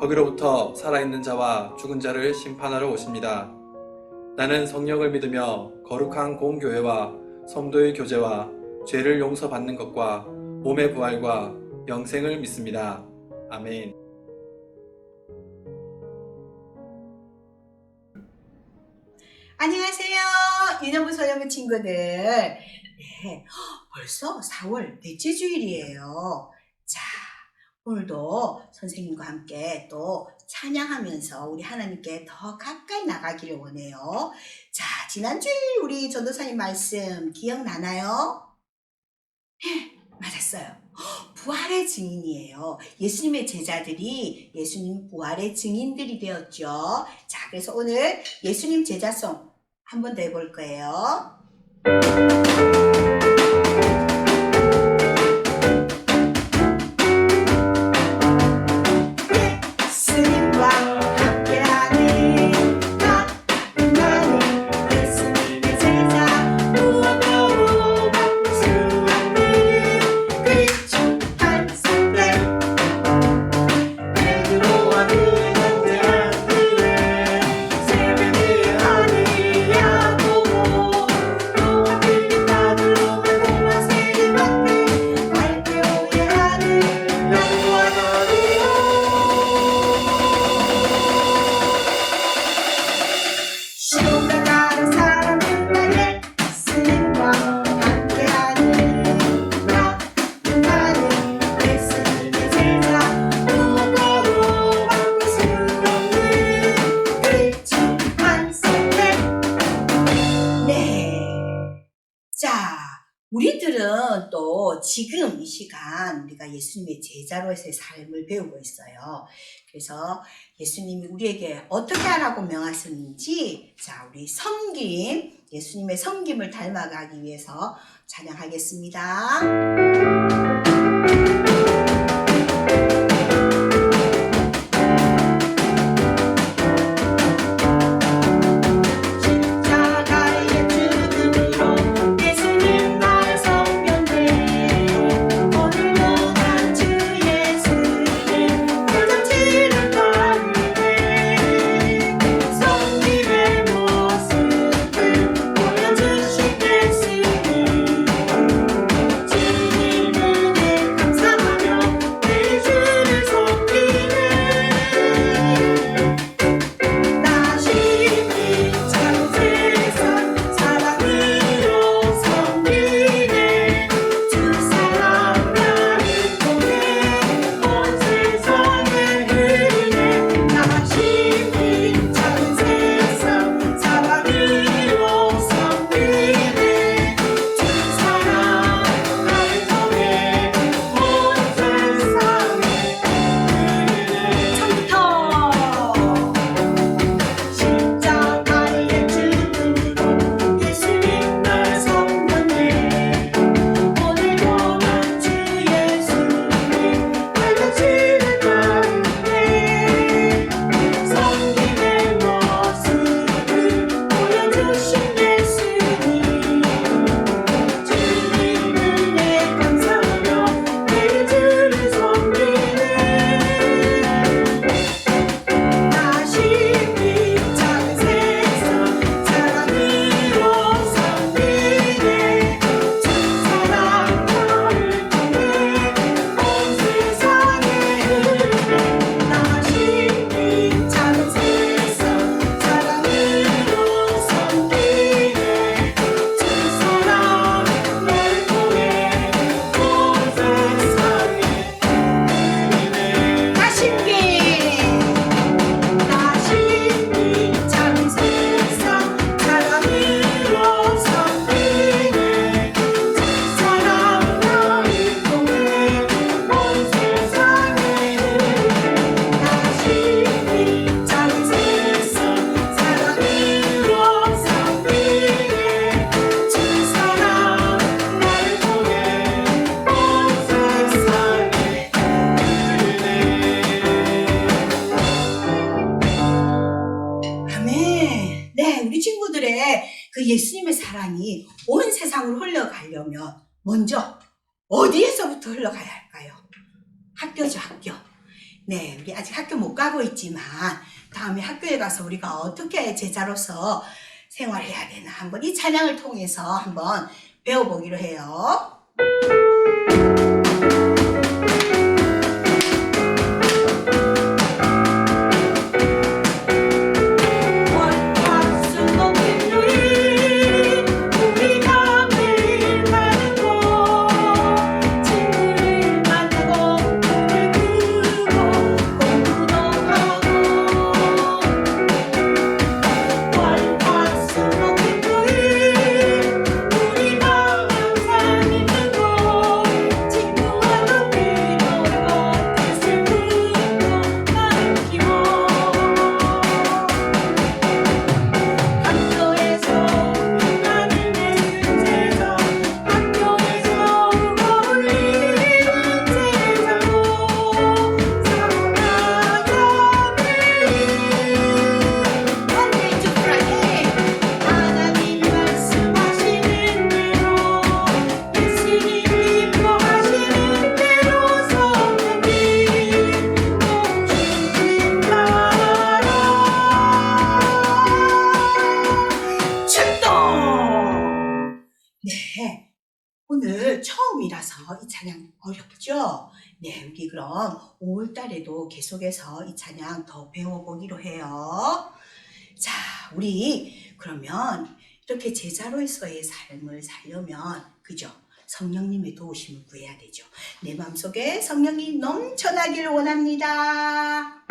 거기로부터 살아있는 자와 죽은 자를 심판하러 오십니다. 나는 성령을 믿으며 거룩한 공교회와 성도의 교제와 죄를 용서받는 것과 몸의 부활과 영생을 믿습니다. 아멘. 안녕하세요. 유년부 소년부 친구들. 네, 헉, 벌써 4월 넷째 주일이에요. 자, 오늘도 선생님과 함께 또 찬양하면서 우리 하나님께 더 가까이 나가기를 원해요. 자, 지난주일 우리 전도사님 말씀 기억나나요? 네, 맞았어요. 헉, 부활의 증인이에요. 예수님의 제자들이 예수님 부활의 증인들이 되었죠. 자, 그래서 오늘 예수님 제자송 한번 더 해볼 거예요. 우리가 예수님의 제자로서의 삶을 배우고 있어요. 그래서 예수님이 우리에게 어떻게 하라고 명하셨는지 자 우리 섬김 예수님의 섬김을 닮아가기 위해서 찬양하겠습니다. 배우지만 다음에 학교에 가서 우리가 어떻게 제자로서 생활해야 되나 한번 이 찬양을 통해서 한번 배워보기로 해요. 계속해서 이 찬양 더 배워보기로 해요. 자, 우리 그러면 이렇게 제자로서의 삶을 살려면 그죠? 성령님의 도우심을 구해야 되죠. 내 마음속에 성령이 넘쳐나길 원합니다.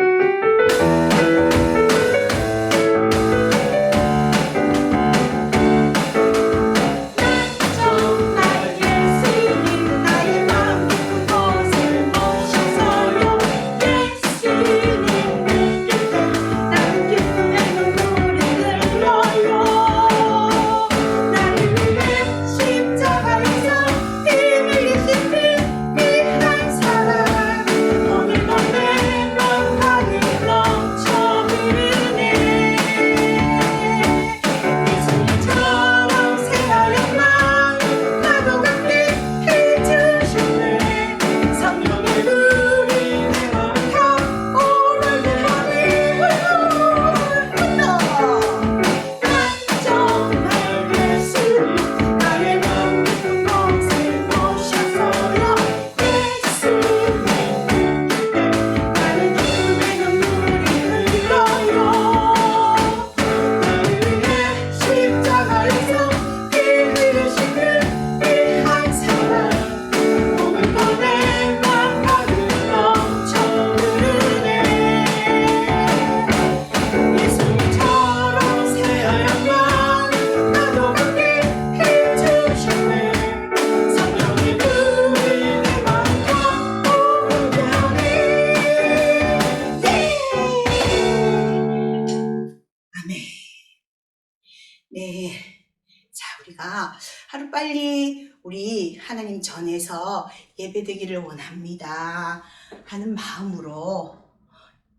하나님 전에서 예배되기를 원합니다 하는 마음으로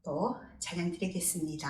또 찬양 드리겠습니다.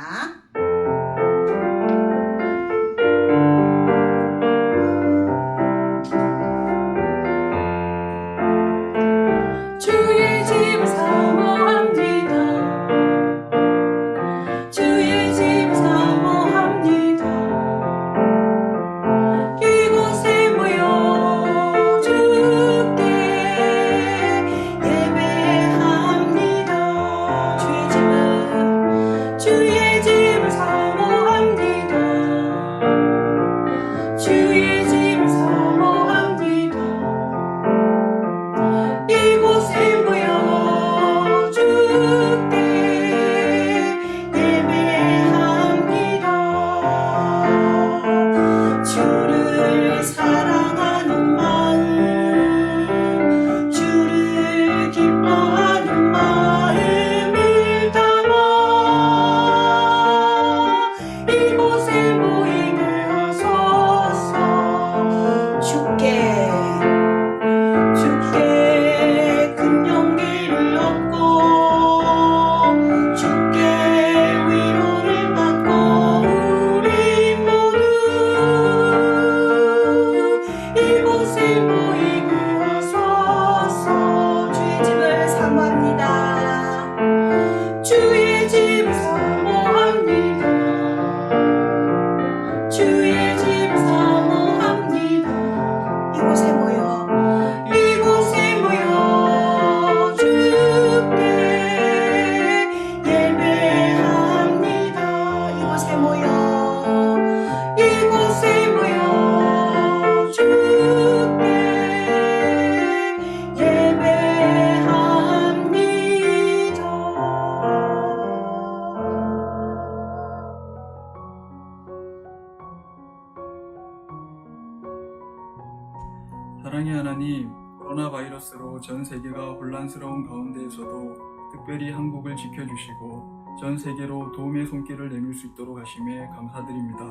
바이러스로 전 세계가 혼란스러운 가운데에서도 특별히 한국을 지켜주시고 전 세계로 도움의 손길을 내밀 수 있도록 하심에 감사드립니다.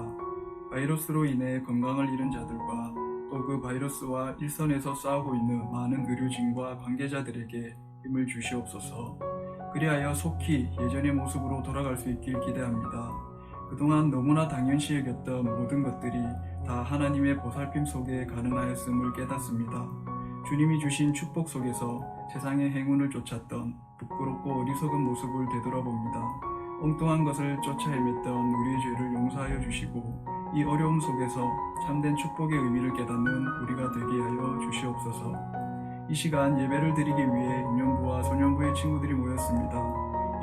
바이러스로 인해 건강을 잃은 자들과 또 그 바이러스와 일선에서 싸우고 있는 많은 의료진과 관계자들에게 힘을 주시옵소서. 그리하여 속히 예전의 모습으로 돌아갈 수 있길 기대합니다. 그동안 너무나 당연시 여겼던 모든 것들이 다 하나님의 보살핌 속에 가능하였음을 깨닫습니다. 주님이 주신 축복 속에서 세상의 행운을 쫓았던 부끄럽고 어리석은 모습을 되돌아봅니다. 엉뚱한 것을 쫓아 헤맸던 우리의 죄를 용서하여 주시고 이 어려움 속에서 참된 축복의 의미를 깨닫는 우리가 되게 하여 주시옵소서. 이 시간 예배를 드리기 위해 유년부와 소년부의 친구들이 모였습니다.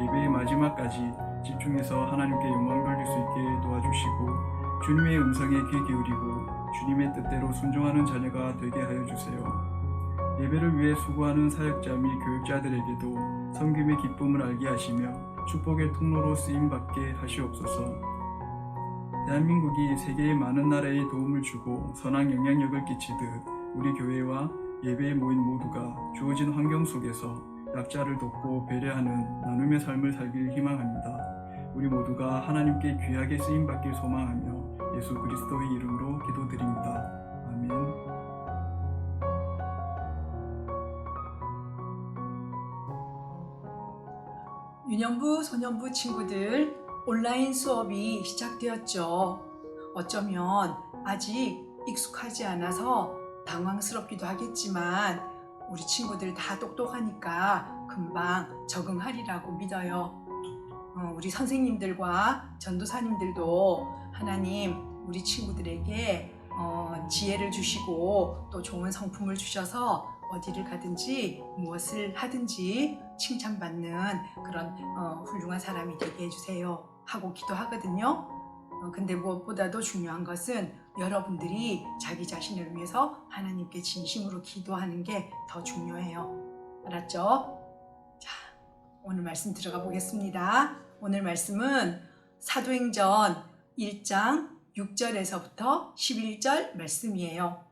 예배의 마지막까지 집중해서 하나님께 영광 돌릴 수 있게 도와주시고 주님의 음성에 귀 기울이고 주님의 뜻대로 순종하는 자녀가 되게 하여 주세요. 예배를 위해 수고하는 사역자 및 교육자들에게도 성김의 기쁨을 알게 하시며 축복의 통로로 쓰임 받게 하시옵소서. 대한민국이 세계의 많은 나라에 도움을 주고 선한 영향력을 끼치듯 우리 교회와 예배에 모인 모두가 주어진 환경 속에서 약자를 돕고 배려하는 나눔의 삶을 살길 희망합니다. 우리 모두가 하나님께 귀하게 쓰임 받길 소망하며 예수 그리스도의 이름으로 기도드립니다. 유년부, 소년부 친구들 온라인 수업이 시작되었죠. 어쩌면 아직 익숙하지 않아서 당황스럽기도 하겠지만 우리 친구들 다 똑똑하니까 금방 적응하리라고 믿어요. 어, 우리 선생님들과 전도사님들도 하나님 우리 친구들에게 어, 지혜를 주시고 또 좋은 성품을 주셔서 어디를 가든지 무엇을 하든지 칭찬받는 그런 어, 훌륭한 사람이 되게 해주세요 하고 기도하거든요. 어, 근데 무엇보다도 중요한 것은 여러분들이 자기 자신을 위해서 하나님께 진심으로 기도하는 게 더 중요해요. 알았죠? 자, 오늘 말씀 들어가 보겠습니다. 오늘 말씀은 사도행전 1장 6절에서부터 11절 말씀이에요.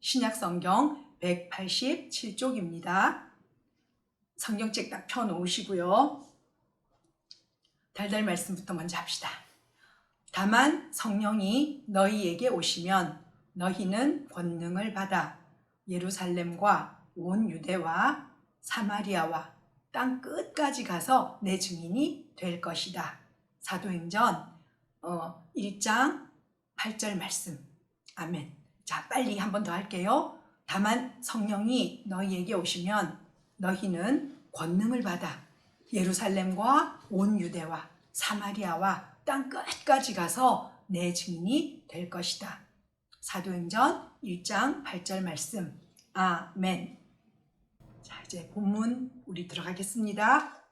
신약 성경 187쪽입니다. 성경책 딱 펴놓으시고요. 달달 말씀부터 먼저 합시다. 다만 성령이 너희에게 오시면 너희는 권능을 받아 예루살렘과 온 유대와 사마리아와 땅 끝까지 가서 내 증인이 될 것이다. 사도행전 어, 1장 8절 말씀. 아멘. 자, 빨리 한 번 더 할게요. 다만 성령이 너희에게 오시면 너희는 권능을 받아 예루살렘과 온 유대와 사마리아와 땅 끝까지 가서 내 증인이 될 것이다. 사도행전 1장 8절 말씀. 아멘. 자, 이제 본문 우리 들어가겠습니다.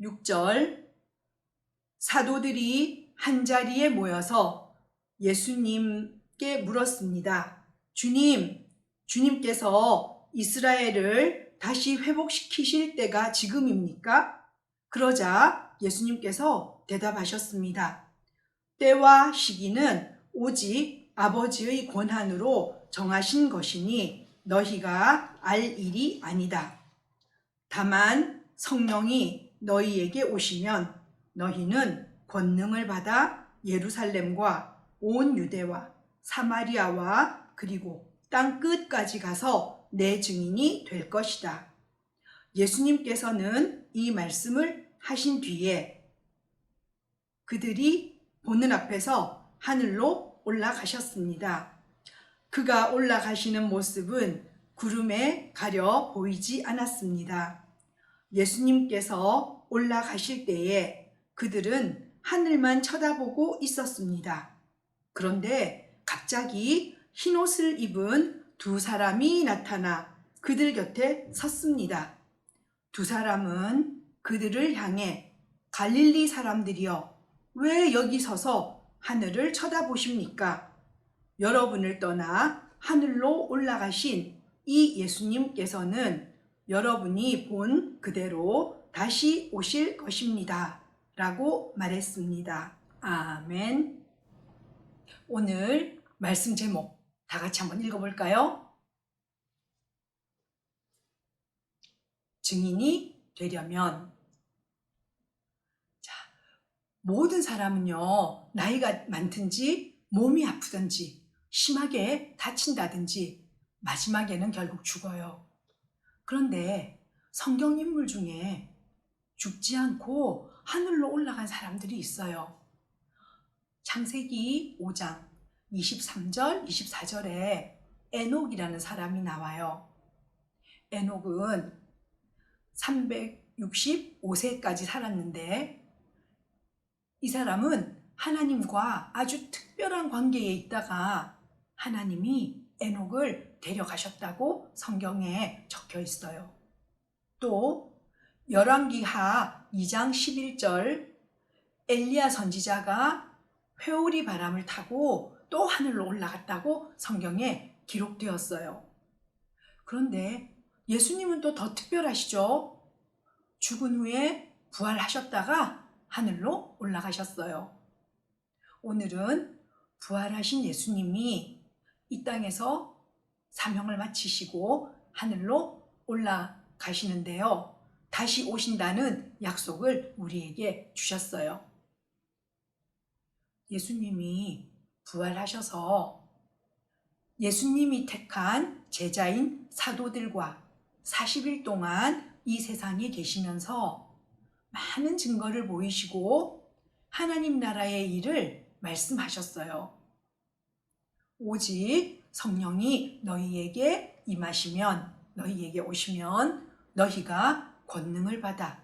6절 사도들이 한 자리에 모여서 예수님께 물었습니다. 주님, 주님께서 이스라엘을 다시 회복시키실 때가 지금입니까? 그러자 예수님께서 대답하셨습니다. 때와 시기는 오직 아버지의 권한으로 정하신 것이니 너희가 알 일이 아니다. 다만 성령이 너희에게 오시면 너희는 권능을 받아 예루살렘과 온 유대와 사마리아와 그리고 땅 끝까지 가서 내 증인이 될 것이다. 예수님께서는 이 말씀을 하신 뒤에 그들이 보는 앞에서 하늘로 올라가셨습니다. 그가 올라가시는 모습은 구름에 가려 보이지 않았습니다. 예수님께서 올라가실 때에 그들은 하늘만 쳐다보고 있었습니다. 그런데 갑자기 흰 옷을 입은 두 사람이 나타나 그들 곁에 섰습니다. 두 사람은 그들을 향해 갈릴리 사람들이여 왜 여기 서서 하늘을 쳐다보십니까? 여러분을 떠나 하늘로 올라가신 이 예수님께서는 여러분이 본 그대로 다시 오실 것입니다. 라고 말했습니다. 아멘. 오늘 말씀 제목 다 같이 한번 읽어볼까요? 증인이 되려면 자, 모든 사람은요, 나이가 많든지 몸이 아프든지 심하게 다친다든지 마지막에는 결국 죽어요. 그런데 성경 인물 중에 죽지 않고 하늘로 올라간 사람들이 있어요. 창세기 5장 23절, 24절에 에녹이라는 사람이 나와요. 에녹은 365세까지 살았는데 이 사람은 하나님과 아주 특별한 관계에 있다가 하나님이 에녹을 데려가셨다고 성경에 적혀 있어요. 또 열왕기하 2장 11절 엘리야 선지자가 회오리 바람을 타고 또 하늘로 올라갔다고 성경에 기록되었어요. 그런데 예수님은 또 더 특별하시죠? 죽은 후에 부활하셨다가 하늘로 올라가셨어요. 오늘은 부활하신 예수님이 이 땅에서 사명을 마치시고 하늘로 올라가시는데요. 다시 오신다는 약속을 우리에게 주셨어요. 예수님이 부활하셔서 예수님이 택한 제자인 사도들과 40일 동안 이 세상에 계시면서 많은 증거를 보이시고 하나님 나라의 일을 말씀하셨어요. 오직 성령이 너희에게 임하시면 너희에게 오시면 너희가 권능을 받아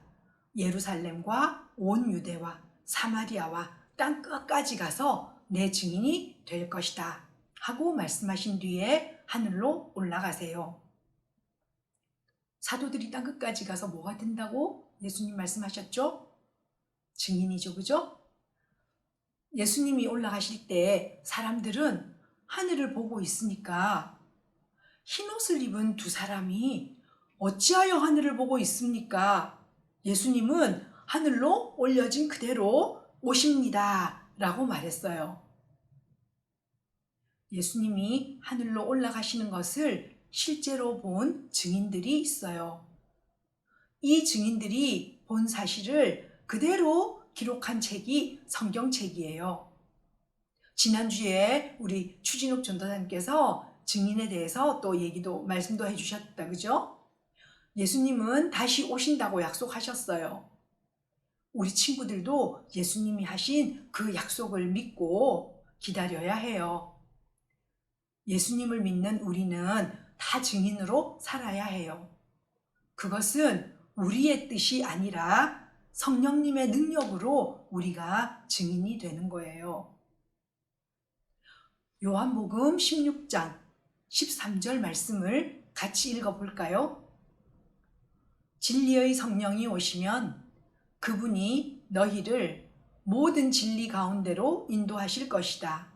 예루살렘과 온 유대와 사마리아와 땅 끝까지 가서 내 증인이 될 것이다 하고 말씀하신 뒤에 하늘로 올라가세요. 사도들이 땅 끝까지 가서 뭐가 된다고 예수님 말씀하셨죠? 증인이죠, 그죠? 예수님이 올라가실 때 사람들은 하늘을 보고 있으니까 흰 옷을 입은 두 사람이 어찌하여 하늘을 보고 있습니까? 예수님은 하늘로 올려진 그대로 오십니다. 라고 말했어요. 예수님이 하늘로 올라가시는 것을 실제로 본 증인들이 있어요. 이 증인들이 본 사실을 그대로 기록한 책이 성경책이에요. 지난주에 우리 추진욱 전도사님께서 증인에 대해서 또 얘기도 말씀도 해주셨다 그죠? 예수님은 다시 오신다고 약속하셨어요. 우리 친구들도 예수님이 하신 그 약속을 믿고 기다려야 해요. 예수님을 믿는 우리는 다 증인으로 살아야 해요. 그것은 우리의 뜻이 아니라 성령님의 능력으로 우리가 증인이 되는 거예요. 요한복음 16장 13절 말씀을 같이 읽어볼까요? 진리의 성령이 오시면 그분이 너희를 모든 진리 가운데로 인도하실 것이다.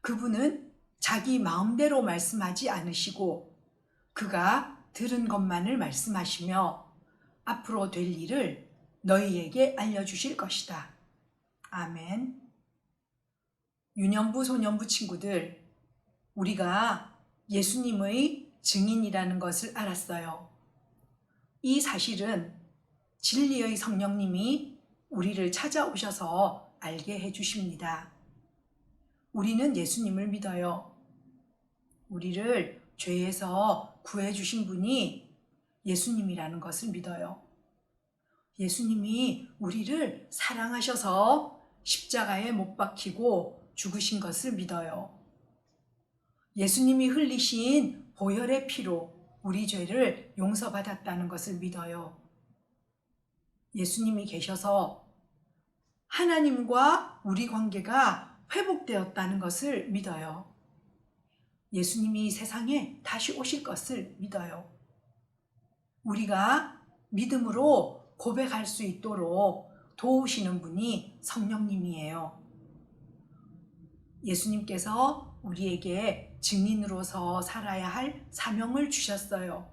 그분은 자기 마음대로 말씀하지 않으시고 그가 들은 것만을 말씀하시며 앞으로 될 일을 너희에게 알려주실 것이다. 아멘. 유년부, 소년부 친구들, 우리가 예수님의 증인이라는 것을 알았어요. 이 사실은 진리의 성령님이 우리를 찾아오셔서 알게 해주십니다. 우리는 예수님을 믿어요. 우리를 죄에서 구해주신 분이 예수님이라는 것을 믿어요. 예수님이 우리를 사랑하셔서 십자가에 못 박히고 죽으신 것을 믿어요. 예수님이 흘리신 보혈의 피로 우리 죄를 용서받았다는 것을 믿어요. 예수님이 계셔서 하나님과 우리 관계가 회복되었다는 것을 믿어요. 예수님이 세상에 다시 오실 것을 믿어요. 우리가 믿음으로 고백할 수 있도록 도우시는 분이 성령님이에요. 예수님께서 우리에게 증인으로서 살아야 할 사명을 주셨어요.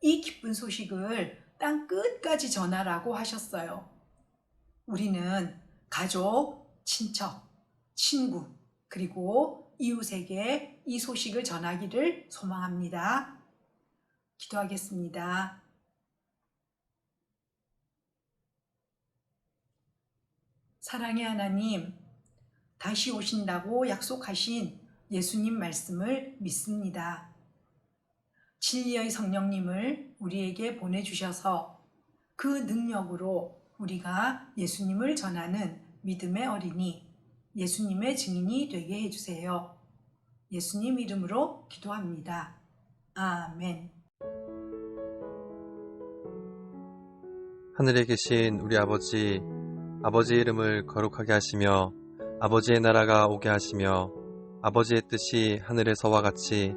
이 기쁜 소식을 땅 끝까지 전하라고 하셨어요. 우리는 가족, 친척, 친구, 그리고 이웃에게 이 소식을 전하기를 소망합니다. 기도하겠습니다. 사랑의 하나님, 다시 오신다고 약속하신 예수님 말씀을 믿습니다. 진리의 성령님을 우리에게 보내주셔서 그 능력으로 우리가 예수님을 전하는 믿음의 어린이, 예수님의 증인이 되게 해주세요. 예수님 이름으로 기도합니다. 아멘. 하늘에 계신 우리 아버지, 아버지의 이름을 거룩하게 하시며 아버지의 나라가 오게 하시며 아버지의 뜻이 하늘에서와 같이